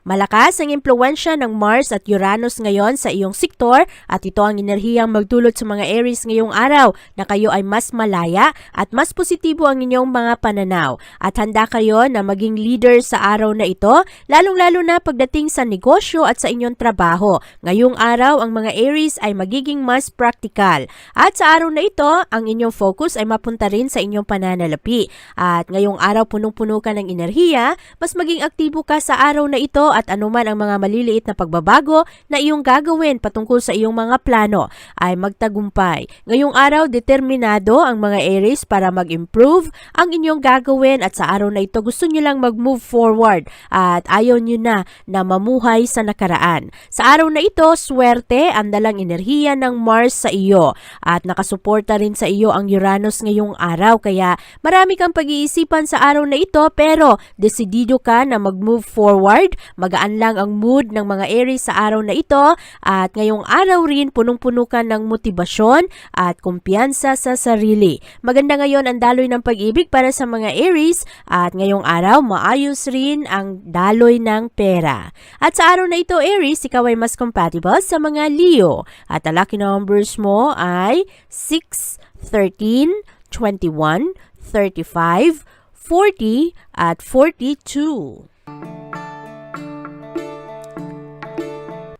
Malakas ang impluensya ng Mars at Uranus ngayon sa iyong sektor at ito ang enerhiyang magdulot sa mga Aries ngayong araw na kayo ay mas malaya at mas positibo ang inyong mga pananaw. At handa kayo na maging leader sa araw na ito, lalong-lalo na pagdating sa negosyo at sa inyong trabaho. Ngayong araw, ang mga Aries ay magiging mas practical. At sa araw na ito, ang inyong focus ay mapunta rin sa inyong pananalapi. At ngayong araw, punong-puno ka ng enerhiya, mas maging aktibo ka sa araw na ito at anuman ang mga maliliit na pagbabago na iyong gagawin patungkol sa iyong mga plano ay magtagumpay. Ngayong araw, determinado ang mga Aries para mag-improve ang inyong gagawin at sa araw na ito gusto nyo lang mag-move forward at ayaw nyo na na mamuhay sa nakaraan. Sa araw na ito, swerte ang dalang enerhiya ng Mars sa iyo at nakasuporta rin sa iyo ang Uranus ngayong araw kaya marami kang pag-iisipan sa araw na ito pero desidido ka na mag-move forward, magaan lang ang mood ng mga Aries sa araw na ito at ngayong araw rin punong-puno ka ng motibasyon at kumpiyansa sa sarili. Maganda ngayon ang daloy ng pag-ibig para sa mga Aries at ngayong araw maayos rin ang daloy ng pera. At sa araw na ito Aries, ikaw ay mas compatible sa mga Leo at ang lucky numbers mo ay 6, 13, 21, 35, 40 at 42.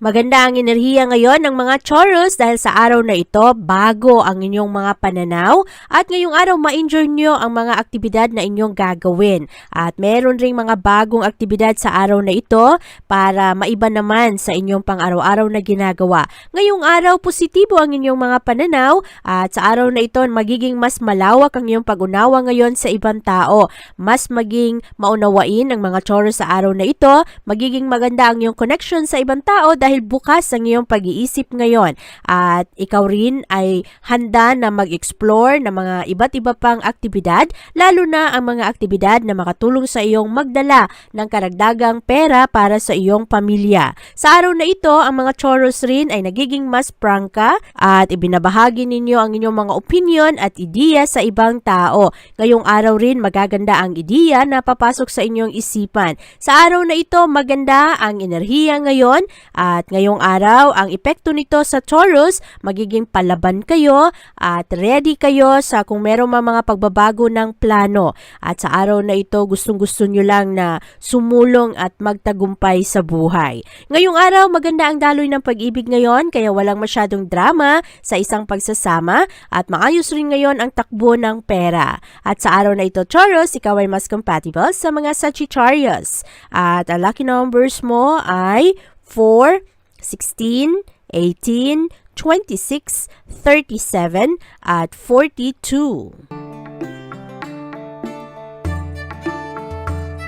Maganda ang enerhiya ngayon ng mga Taurus dahil sa araw na ito, bago ang inyong mga pananaw at ngayong araw ma-enjoy nyo ang mga aktibidad na inyong gagawin. At meron ring mga bagong aktibidad sa araw na ito para maiba naman sa inyong pang-araw-araw na ginagawa. Ngayong araw, positibo ang inyong mga pananaw at sa araw na ito, magiging mas malawak ang iyong pag-unawa ngayon sa ibang tao. Mas maging maunawain ang mga Taurus sa araw na ito, magiging maganda ang iyong connection sa ibang tao dahil bukas ang iyong pag-iisip ngayon at ikaw rin ay handa na mag-explore ng mga iba't iba pang aktibidad lalo na ang mga aktibidad na makatulong sa iyong magdala ng karagdagang pera para sa iyong pamilya. Sa araw na ito, ang mga Taurus rin ay nagiging mas prangka at ibinabahagi ninyo ang inyong mga opinion at ideya sa ibang tao. Ngayong araw rin magaganda ang ideya na papasok sa inyong isipan. Sa araw na ito, maganda ang enerhiya ngayon at ngayong araw, ang epekto nito sa Taurus, magiging palaban kayo at ready kayo sa kung meron mga mga pagbabago ng plano. At sa araw na ito, gustong-gusto nyo lang na sumulong at magtagumpay sa buhay. Ngayong araw, maganda ang daloy ng pag-ibig ngayon kaya walang masyadong drama sa isang pagsasama at maayos rin ngayon ang takbo ng pera. At sa araw na ito, Taurus, ikaw ay mas compatible sa mga Sagittarius. At ang lucky numbers mo ay 4, 16, 18, 26, 37, at 42.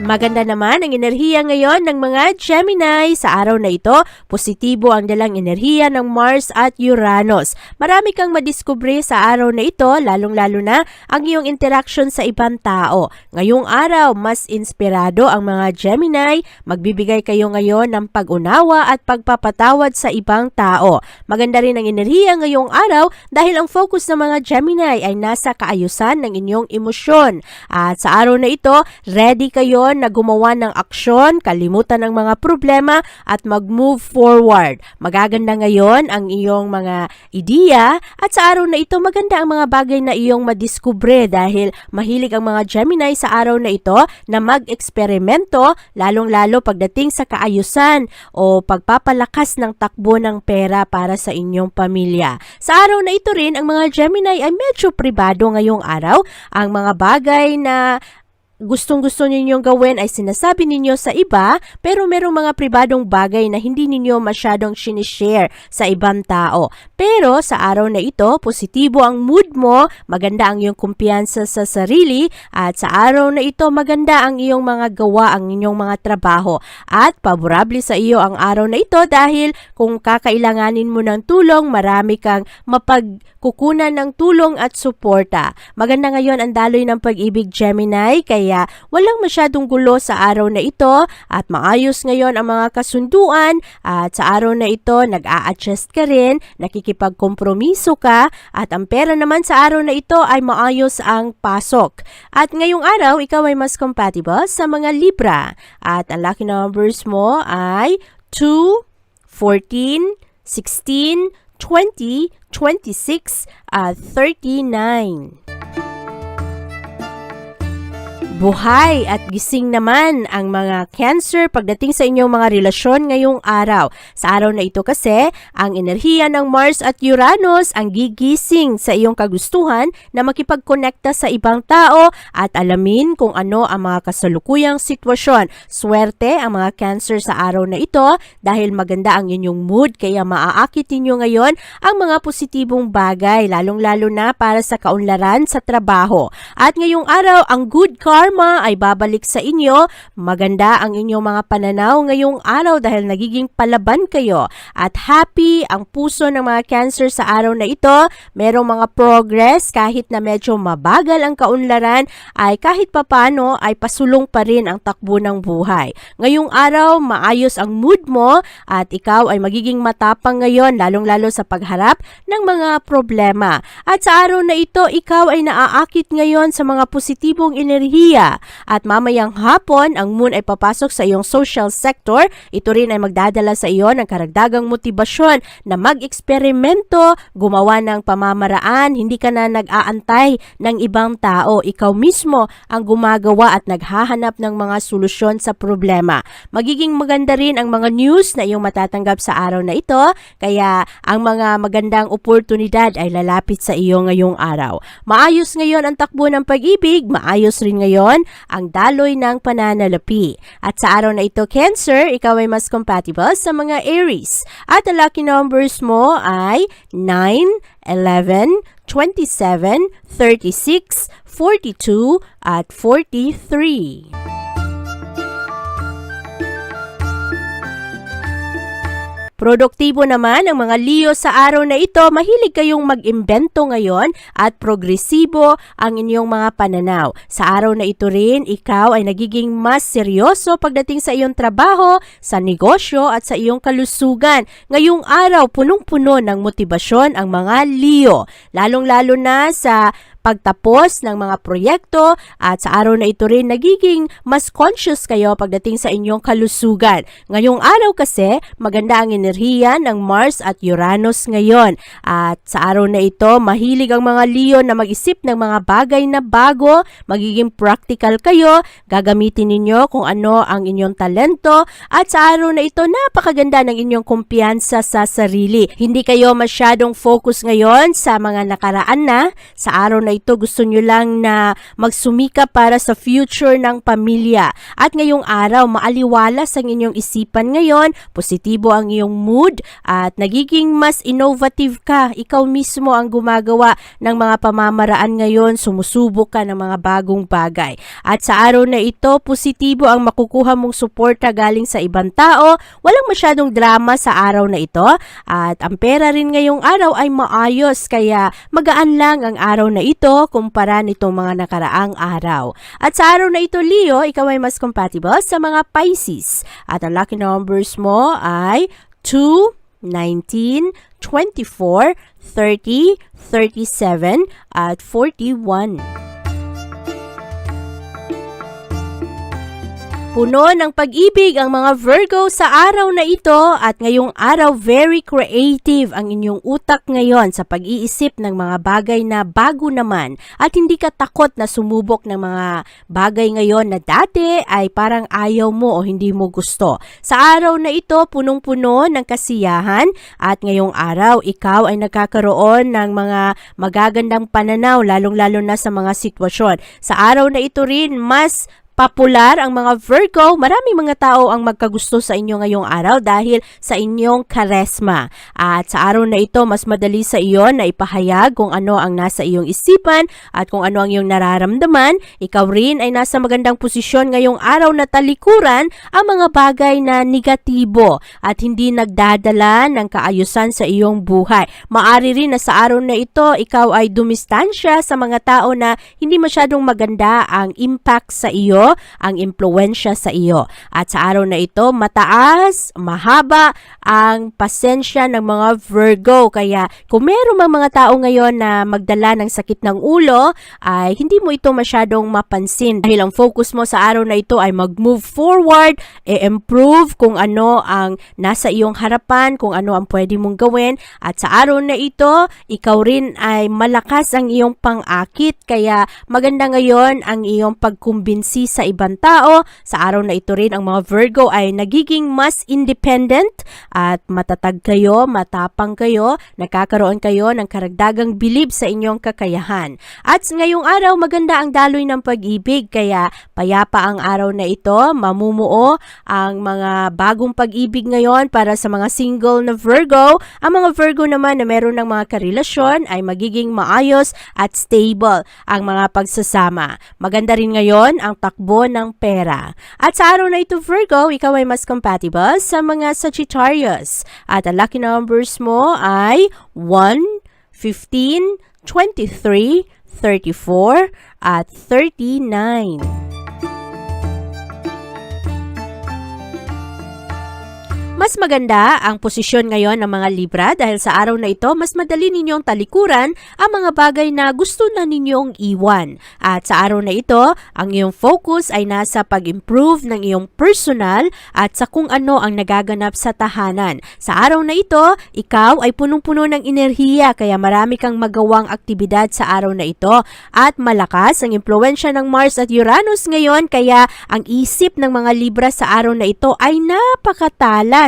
Maganda naman ang enerhiya ngayon ng mga Gemini sa araw na ito. Positibo ang dalang enerhiya ng Mars at Uranus. Marami kang madiskubre sa araw na ito, lalong-lalo na ang iyong interaction sa ibang tao. Ngayong araw, mas inspirado ang mga Gemini. Magbibigay kayo ngayon ng pag-unawa at pagpapatawad sa ibang tao. Maganda rin ang enerhiya ngayong araw dahil ang focus ng mga Gemini ay nasa kaayusan ng inyong emosyon. At sa araw na ito, ready kayo ngayon na gumawa ng aksyon, kalimutan ang mga problema at mag-move forward. Magaganda ngayon ang iyong mga ideya at sa araw na ito maganda ang mga bagay na iyong madiskubre dahil mahilig ang mga Gemini sa araw na ito na mag-eksperimento lalong-lalo pagdating sa kaayusan o pagpapalakas ng takbo ng pera para sa inyong pamilya. Sa araw na ito rin, ang mga Gemini ay medyo pribado ngayong araw. Ang mga bagay na gustong-gusto ninyong gawin ay sinasabi ninyo sa iba pero merong mga pribadong bagay na hindi ninyo masyadong sinishare sa ibang tao. Pero sa araw na ito, positibo ang mood mo, maganda ang iyong kumpiyansa sa sarili at sa araw na ito maganda ang iyong mga gawa, ang inyong mga trabaho at paborable sa iyo ang araw na ito dahil kung kakailanganin mo ng tulong, marami kang mapagkukunan ng tulong at suporta. Maganda ngayon ang daloy ng pag-ibig Gemini kaya walang masyadong gulo sa araw na ito at maayos ngayon ang mga kasunduan at sa araw na ito nag-a-adjust ka rin, nakikipagkompromiso ka at ang pera naman sa araw na ito ay maayos ang pasok. At ngayong araw ikaw ay mas compatible sa mga Libra at ang lucky numbers mo ay 2, 14, 16, 20, 26 at 39. Buhay at gising naman ang mga cancer pagdating sa inyong mga relasyon ngayong araw. Sa araw na ito kasi, ang enerhiya ng Mars at Uranus ang gigising sa iyong kagustuhan na makipagkonekta sa ibang tao at alamin kung ano ang mga kasalukuyang sitwasyon. Swerte ang mga cancer sa araw na ito dahil maganda ang inyong mood kaya maaakit ninyo ngayon ang mga positibong bagay lalong-lalo na para sa kaunlaran sa trabaho. At ngayong araw, ang good karma ay babalik sa inyo. Maganda ang inyong mga pananaw ngayong araw dahil nagiging palaban kayo. At happy ang puso ng mga cancer sa araw na ito. Merong mga progress kahit na medyo mabagal ang kaunlaran ay kahit papano ay pasulong pa rin ang takbo ng buhay. Ngayong araw, maayos ang mood mo at ikaw ay magiging matapang ngayon lalong-lalo sa pagharap ng mga problema. At sa araw na ito, ikaw ay naaakit ngayon sa mga positibong enerhiya at mamayang hapon, ang moon ay papasok sa iyong social sector. Ito rin ay magdadala sa iyo ng karagdagang motibasyon na mag-eksperimento, gumawa ng pamamaraan, hindi ka na nag-aantay ng ibang tao. Ikaw mismo ang gumagawa at naghahanap ng mga solusyon sa problema. Magiging maganda rin ang mga news na iyong matatanggap sa araw na ito, kaya ang mga magandang oportunidad ay lalapit sa iyo ngayong araw. Maayos ngayon ang takbo ng pag-ibig, maayos rin ngayon ang daloy ng pananalapi. At sa araw na ito, Cancer, ikaw ay mas compatible sa mga Aries. At ang lucky numbers mo ay 9, 11, 27, 36, 42, at 43. Produktibo naman ang mga Leo sa araw na ito. Mahilig kayong mag-imbento ngayon at progresibo ang inyong mga pananaw. Sa araw na ito rin, ikaw ay nagiging mas seryoso pagdating sa iyong trabaho, sa negosyo at sa iyong kalusugan. Ngayong araw, punong-puno ng motibasyon ang mga Leo. Lalong-lalo na sa pagtapos ng mga proyekto at sa araw na ito rin nagiging mas conscious kayo pagdating sa inyong kalusugan. Ngayong araw kasi maganda ang enerhiya ng Mars at Uranus ngayon at sa araw na ito mahilig ang mga Leo na mag-isip ng mga bagay na bago, magiging practical kayo, gagamitin ninyo kung ano ang inyong talento at sa araw na ito napakaganda ng inyong kumpiyansa sa sarili. Hindi kayo masyadong focus ngayon sa mga nakaraan na, sa araw na ito gusto nyo lang na magsumika para sa future ng pamilya. At ngayong araw, maaliwalas ang inyong isipan ngayon, positibo ang iyong mood, at nagiging mas innovative ka. Ikaw mismo ang gumagawa ng mga pamamaraan ngayon, sumusubok ka ng mga bagong bagay. At sa araw na ito, positibo ang makukuha mong suporta galing sa ibang tao, walang masyadong drama sa araw na ito, at ang pera rin ngayong araw ay maayos, kaya magaan lang ang araw na ito kumpara nitong mga nakaraang araw. At sa araw na ito, Leo, ikaw ay mas compatible sa mga Pisces. At ang lucky numbers mo ay 2, 19, 24, 30, 37, at 41. Puno ng pag-ibig ang mga Virgo sa araw na ito at ngayong araw very creative ang inyong utak ngayon sa pag-iisip ng mga bagay na bago naman at hindi ka takot na sumubok ng mga bagay ngayon na dati ay parang ayaw mo o hindi mo gusto. Sa araw na ito, punong-puno ng kasiyahan at ngayong araw ikaw ay nagkakaroon ng mga magagandang pananaw lalong-lalo na sa mga sitwasyon. Sa araw na ito rin, mas Popular ang mga Virgo, maraming mga tao ang magkagusto sa inyo ngayong araw dahil sa inyong karesma. At sa araw na ito, mas madali sa iyo na ipahayag kung ano ang nasa iyong isipan at kung ano ang iyong nararamdaman. Ikaw rin ay nasa magandang posisyon ngayong araw na talikuran ang mga bagay na negatibo at hindi nagdadala ng kaayusan sa iyong buhay. Maari rin na sa araw na ito, ikaw ay dumistansya sa mga tao na hindi masyadong maganda ang impact sa iyo ang impluensya sa iyo. At sa araw na ito, mataas, mahaba ang pasensya ng mga Virgo. Kaya kung meron mang mga tao ngayon na magdala ng sakit ng ulo, ay hindi mo ito masyadong mapansin. Dahil ang focus mo sa araw na ito ay mag-move forward, i-improve kung ano ang nasa iyong harapan, kung ano ang pwede mong gawin. At sa araw na ito, ikaw rin ay malakas ang iyong pang-akit. Kaya maganda ngayon ang iyong pagkumbinsi sa ibang tao. Sa araw na ito rin, ang mga Virgo ay nagiging mas independent at matatag kayo, matapang kayo, nakakaroon kayo ng karagdagang bilib sa inyong kakayahan. At ngayong araw, maganda ang daloy ng pag-ibig, kaya payapa ang araw na ito, mamumuo ang mga bagong pag-ibig ngayon para sa mga single na Virgo. Ang mga Virgo naman na meron ng mga karelasyon ay magiging maayos at stable ang mga pagsasama. Maganda rin ngayon ang takbo ng pera. At sa araw na ito Virgo, ikaw ay mas compatible sa mga Sagittarius. At ang lucky numbers mo ay 1, 15, 23, 34, at 39. Mas maganda ang posisyon ngayon ng mga Libra dahil sa araw na ito, mas madali ninyong talikuran ang mga bagay na gusto na ninyong iwan. At sa araw na ito, ang iyong focus ay nasa pag-improve ng iyong personal at sa kung ano ang nagaganap sa tahanan. Sa araw na ito, ikaw ay punong-puno ng enerhiya kaya marami kang magawang aktibidad sa araw na ito. At malakas ang impluensya ng Mars at Uranus ngayon kaya ang isip ng mga Libra sa araw na ito ay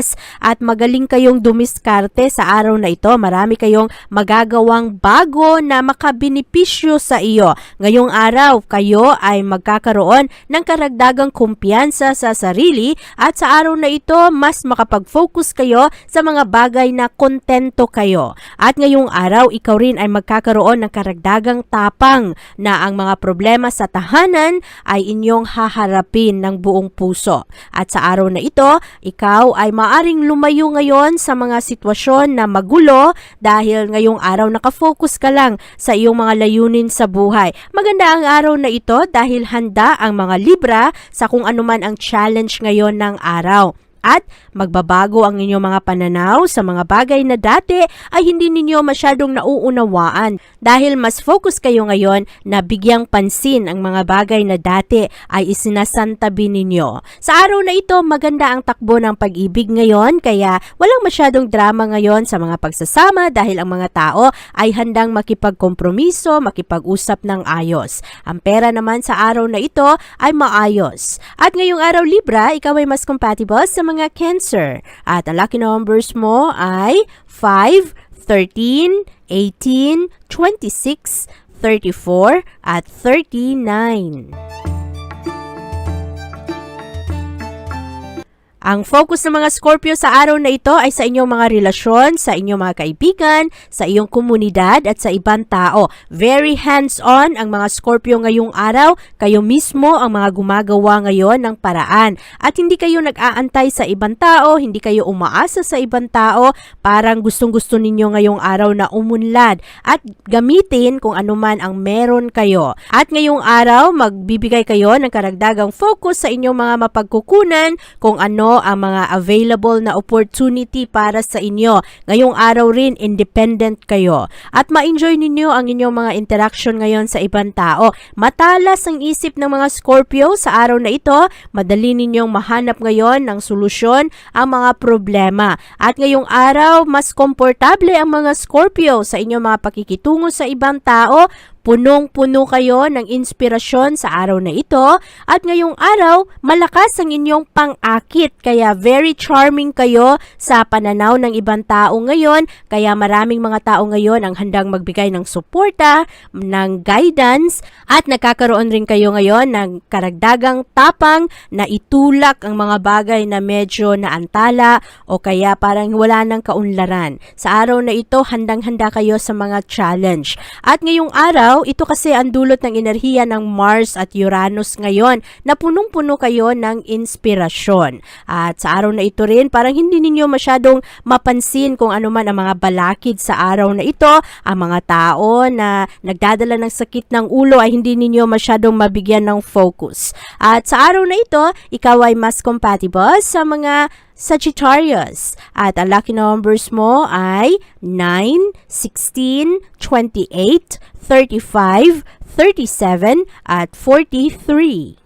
napakatalas at magaling kayong dumiskarte sa araw na ito. Marami kayong magagawang bago na makabinipisyo sa iyo. Ngayong araw, kayo ay magkakaroon ng karagdagang kumpiyansa sa sarili at sa araw na ito, mas makapag-focus kayo sa mga bagay na kontento kayo. At ngayong araw, ikaw rin ay magkakaroon ng karagdagang tapang na ang mga problema sa tahanan ay inyong haharapin ng buong puso. At sa araw na ito, ikaw ay maaring lumayo ngayon sa mga sitwasyon na magulo dahil ngayong araw nakafocus ka lang sa iyong mga layunin sa buhay. Maganda ang araw na ito dahil handa ang mga Libra sa kung anuman ang challenge ngayon ng araw at magbabago ang inyong mga pananaw sa mga bagay na dati ay hindi ninyo masyadong nauunawaan dahil mas focus kayo ngayon na bigyang pansin ang mga bagay na dati ay isinasantabi ninyo. Sa araw na ito, maganda ang takbo ng pag-ibig ngayon kaya walang masyadong drama ngayon sa mga pagsasama dahil ang mga tao ay handang makipagkompromiso, makipag-usap ng ayos. Ang pera naman sa araw na ito ay maayos. At ngayong araw Libra, ikaw ay mas compatible sa mga Cancer. At ang lucky numbers mo ay 5, 13, 18, 26, 34, at 39. Ang focus ng mga Scorpio sa araw na ito ay sa inyong mga relasyon, sa inyong mga kaibigan, sa iyong komunidad at sa ibang tao. Very hands-on ang mga Scorpio ngayong araw. Kayo mismo ang mga gumagawa ngayon ng paraan. At hindi kayo nag-aantay sa ibang tao, hindi kayo umaasa sa ibang tao. Parang gustong-gusto ninyo ngayong araw na umunlad at gamitin kung anuman ang meron kayo. At ngayong araw, magbibigay kayo ng karagdagang focus sa inyong mga mapagkukunan kung ano ang mga available na opportunity para sa inyo. Ngayong araw rin, independent kayo. At ma-enjoy ninyo ang inyong mga interaction ngayon sa ibang tao. Matalas ang isip ng mga Scorpio sa araw na ito. Madali ninyong mahanap ngayon ng solusyon ang mga problema. At ngayong araw, mas komportable ang mga Scorpio sa inyong mga pakikitungo sa ibang tao Punong-puno kayo ng inspirasyon sa araw na ito at ngayong araw, malakas ang inyong pang-akit kaya very charming kayo sa pananaw ng ibang tao ngayon kaya maraming mga tao ngayon ang handang magbigay ng suporta, ng guidance at nagkakaroon rin kayo ngayon ng karagdagang tapang na itulak ang mga bagay na medyo naantala o kaya parang wala ng kaunlaran. Sa araw na ito, handang-handa kayo sa mga challenge. At ngayong araw, ito kasi ang dulot ng enerhiya ng Mars at Uranus ngayon na punong-puno kayo ng inspirasyon. At sa araw na ito rin, parang hindi ninyo masyadong mapansin kung ano man ang mga balakid sa araw na ito. Ang mga tao na nagdadala ng sakit ng ulo ay hindi ninyo masyadong mabigyan ng focus. At sa araw na ito, ikaw ay mas compatible sa mga Sagittarius. At ang lucky numbers mo ay 9, 16, 28, 35, 37, at 43.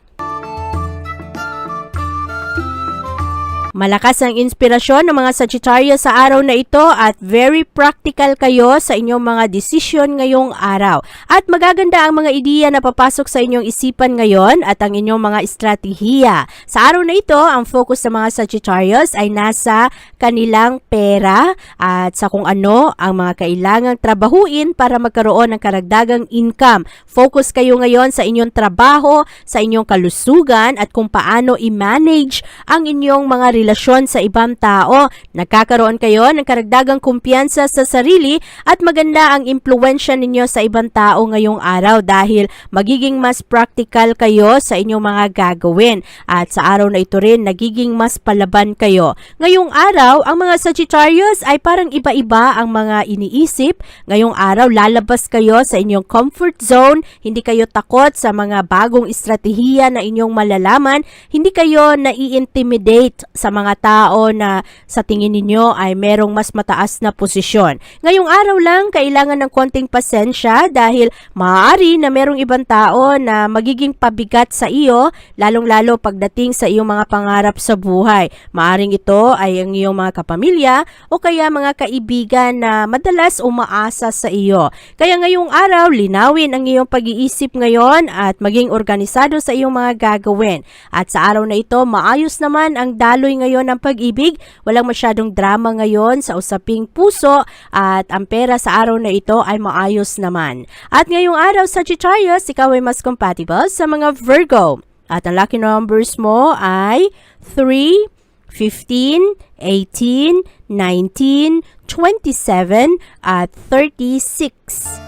Malakas ang inspirasyon ng mga Sagittarius sa araw na ito at very practical kayo sa inyong mga desisyon ngayong araw. At magaganda ang mga ideya na papasok sa inyong isipan ngayon at ang inyong mga estratehiya. Sa araw na ito, ang focus ng mga Sagittarius ay nasa kanilang pera at sa kung ano ang mga kailangang trabahuin para magkaroon ng karagdagang income. Focus kayo ngayon sa inyong trabaho, sa inyong kalusugan at kung paano i-manage ang inyong mga relasyon sa ibang tao. Nagkakaroon kayo ng karagdagang kumpiyansa sa sarili at maganda ang impluensya ninyo sa ibang tao ngayong araw dahil magiging mas practical kayo sa inyong mga gagawin. At sa araw na ito rin, nagiging mas palaban kayo. Ngayong araw, ang mga Sagittarius ay parang iba-iba ang mga iniisip. Ngayong araw, lalabas kayo sa inyong comfort zone. Hindi kayo takot sa mga bagong estratehiya na inyong malalaman. Hindi kayo nai-intimidate sa mga tao na sa tingin ninyo ay merong mas mataas na posisyon. Ngayong araw lang, kailangan ng konting pasensya dahil maaari na merong ibang tao na magiging pabigat sa iyo, lalong-lalo pagdating sa iyong mga pangarap sa buhay. Maaring ito ay ang iyong mga kapamilya o kaya mga kaibigan na madalas umaasa sa iyo. Kaya ngayong araw, linawin ang iyong pag-iisip ngayon at maging organisado sa iyong mga gagawin. At sa araw na ito, maayos naman ang daloy ngayon ng pag-ibig. Walang masyadong drama ngayon sa usaping puso at ang pera sa araw na ito ay maayos naman. At ngayong araw, Sagittarius, ikaw ay mas compatible sa mga Virgo. At ang lucky numbers mo ay 3, 15, 18, 19, 27, at 36.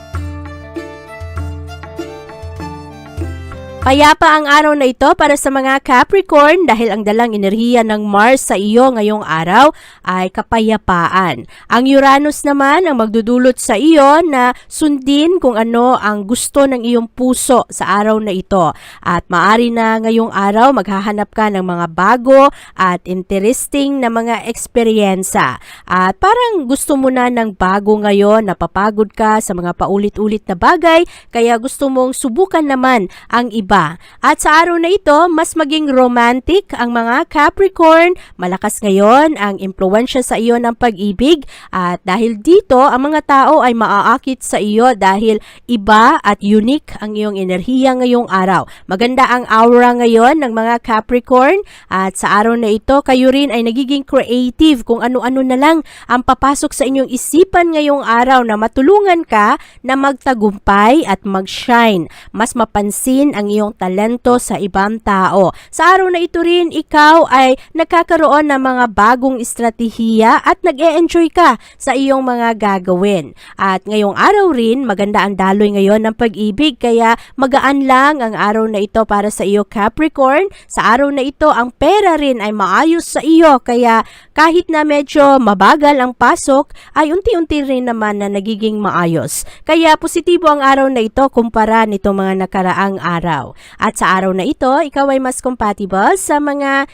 Payapa ang araw na ito para sa mga Capricorn dahil ang dalang enerhiya ng Mars sa iyo ngayong araw ay kapayapaan. Ang Uranus naman ang magdudulot sa iyo na sundin kung ano ang gusto ng iyong puso sa araw na ito. At maari na ngayong araw maghahanap ka ng mga bago at interesting na mga eksperyensa. At parang gusto mo na ng bago ngayon, napapagod ka sa mga paulit-ulit na bagay, kaya gusto mong subukan naman ang iba iba. At sa araw na ito, mas maging romantic ang mga Capricorn. Malakas ngayon ang impluensya sa iyo ng pag-ibig at dahil dito, ang mga tao ay maaakit sa iyo dahil iba at unique ang iyong enerhiya ngayong araw. Maganda ang aura ngayon ng mga Capricorn at sa araw na ito, kayo rin ay nagiging creative kung ano-ano na lang ang papasok sa inyong isipan ngayong araw na matulungan ka na magtagumpay at mag-shine. Mas mapansin ang iyong talento sa ibang tao. Sa araw na ito rin, ikaw ay nagkakaroon ng mga bagong estratehiya at nag-e-enjoy ka sa iyong mga gagawin. At ngayong araw rin, maganda ang daloy ngayon ng pag-ibig kaya magaan lang ang araw na ito para sa iyo Capricorn. Sa araw na ito, ang pera rin ay maayos sa iyo kaya kahit na medyo mabagal ang pasok, ay unti-unti rin naman na nagiging maayos. Kaya positibo ang araw na ito kumpara nitong mga nakaraang araw. At sa araw na ito, ikaw ay mas compatible sa mga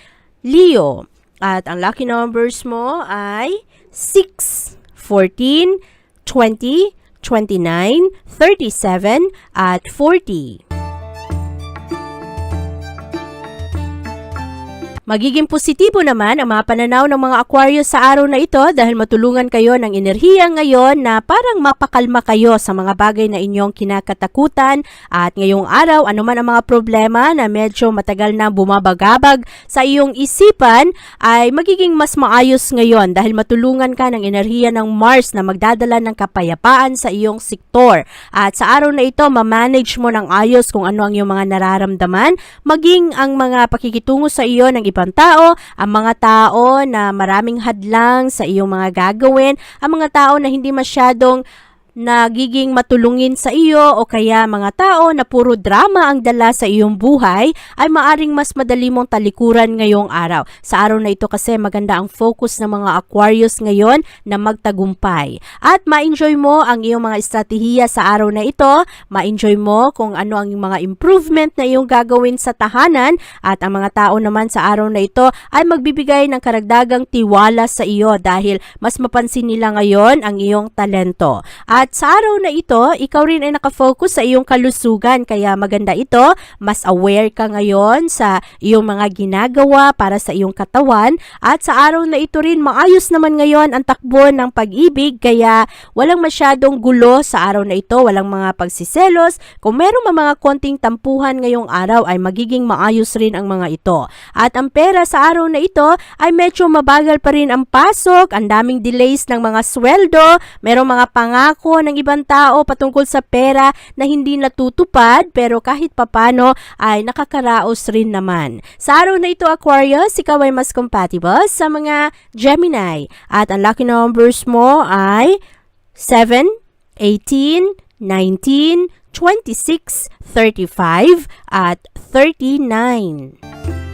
Leo, At ang lucky numbers mo ay 6, 14, 20, 29, 37, at 40. Magiging positibo naman ang mga pananaw ng mga Aquarius sa araw na ito dahil matulungan kayo ng enerhiya ngayon na parang mapakalma kayo sa mga bagay na inyong kinakatakutan at ngayong araw anuman ang mga problema na medyo matagal na bumabagabag sa iyong isipan ay magiging mas maayos ngayon dahil matulungan ka ng enerhiya ng Mars na magdadala ng kapayapaan sa iyong sektor. At sa araw na ito, mamanage mo ng ayos kung ano ang iyong mga nararamdaman, maging ang mga pakikitungo sa iyo ng ibang tao, ang mga tao na maraming hadlang sa iyong mga gagawin, ang mga tao na hindi masyadong nagiging matulungin sa iyo o kaya mga tao na puro drama ang dala sa iyong buhay ay maaring mas madali mong talikuran ngayong araw. Sa araw na ito kasi maganda ang focus ng mga Aquarius ngayon na magtagumpay. At ma-enjoy mo ang iyong mga estratehiya sa araw na ito, ma-enjoy mo kung ano ang mga improvement na iyong gagawin sa tahanan at ang mga tao naman sa araw na ito ay magbibigay ng karagdagang tiwala sa iyo dahil mas mapansin nila ngayon ang iyong talento. At sa araw na ito, ikaw rin ay nakafocus sa iyong kalusugan. Kaya maganda ito, mas aware ka ngayon sa iyong mga ginagawa para sa iyong katawan. At sa araw na ito rin maayos naman ngayon ang takbo ng pag-ibig. Kaya walang masyadong gulo sa araw na ito, walang mga pagsiselos. Kung meron mga, mga konting tampuhan ngayong araw ay magiging maayos rin ang mga ito. At ang pera sa araw na ito ay medyo mabagal pa rin ang pasok, ang daming delays ng mga sweldo, merong mga pangako ng ibang tao patungkol sa pera na hindi natutupad pero kahit papano ay nakakaraos rin naman. Sa araw na ito Aquarius, ikaw ay mas compatible sa mga Gemini at ang lucky numbers mo ay 7, 18, 19, 26, 35 at 39.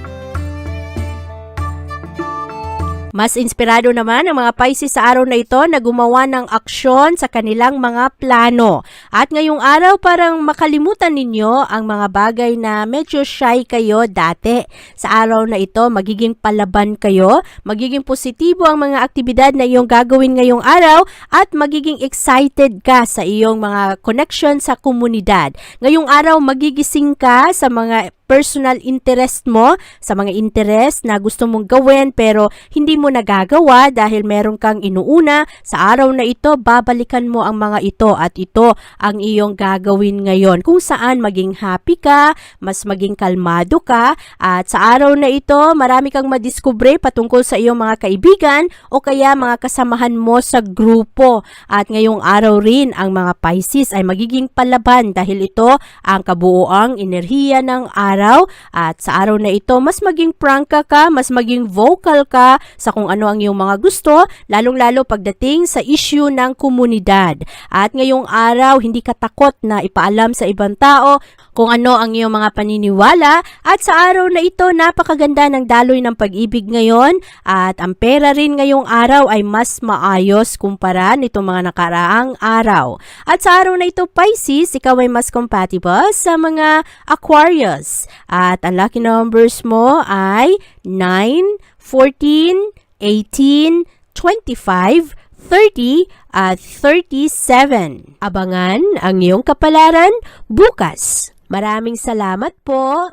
Mas inspirado naman ang mga Pisces sa araw na ito na gumawa ng aksyon sa kanilang mga plano. At ngayong araw parang makalimutan ninyo ang mga bagay na medyo shy kayo dati. Sa araw na ito magiging palaban kayo, magiging positibo ang mga aktibidad na iyong gagawin ngayong araw at magiging excited ka sa iyong mga connection sa komunidad. Ngayong araw magigising ka sa mga personal interest mo, sa mga interest na gusto mong gawin pero hindi mo nagagawa dahil meron kang inuuna, sa araw na ito babalikan mo ang mga ito at ito ang iyong gagawin ngayon. Kung saan maging happy ka, mas maging kalmado ka at sa araw na ito marami kang madiskubre patungkol sa iyong mga kaibigan o kaya mga kasamahan mo sa grupo. At ngayong araw rin ang mga Pisces ay magiging palaban dahil ito ang kabuoang enerhiya ng araw at sa araw na ito mas maging prangka ka, mas maging vocal ka sa kung ano ang iyong mga gusto, lalong-lalo pagdating sa issue ng komunidad. At ngayong araw, hindi ka takot na ipaalam sa ibang tao kung ano ang iyong mga paniniwala at sa araw na ito napakaganda ng daloy ng pag-ibig ngayon at ang pera rin ngayong araw ay mas maayos kumpara nitong mga nakaraang araw. At sa araw na ito Pisces, ikaw ay mas compatible sa mga Aquarius at ang lucky numbers mo ay 9, 14, 18, 25, 30 at 37. Abangan ang iyong kapalaran bukas. Maraming salamat po.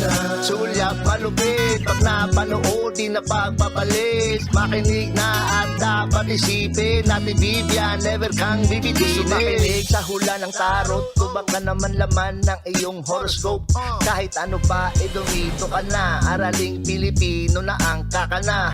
Una Sulyak malupit Pag napanood, di na pagpapalit Makinig na at dapat isipin Ate Vivian, never kang bibitinin Makinig sa hula ng tarot Tubak na naman laman ng iyong horoscope. Kahit ano pa, eh dumito ka na. Araling Pilipino na ang kakana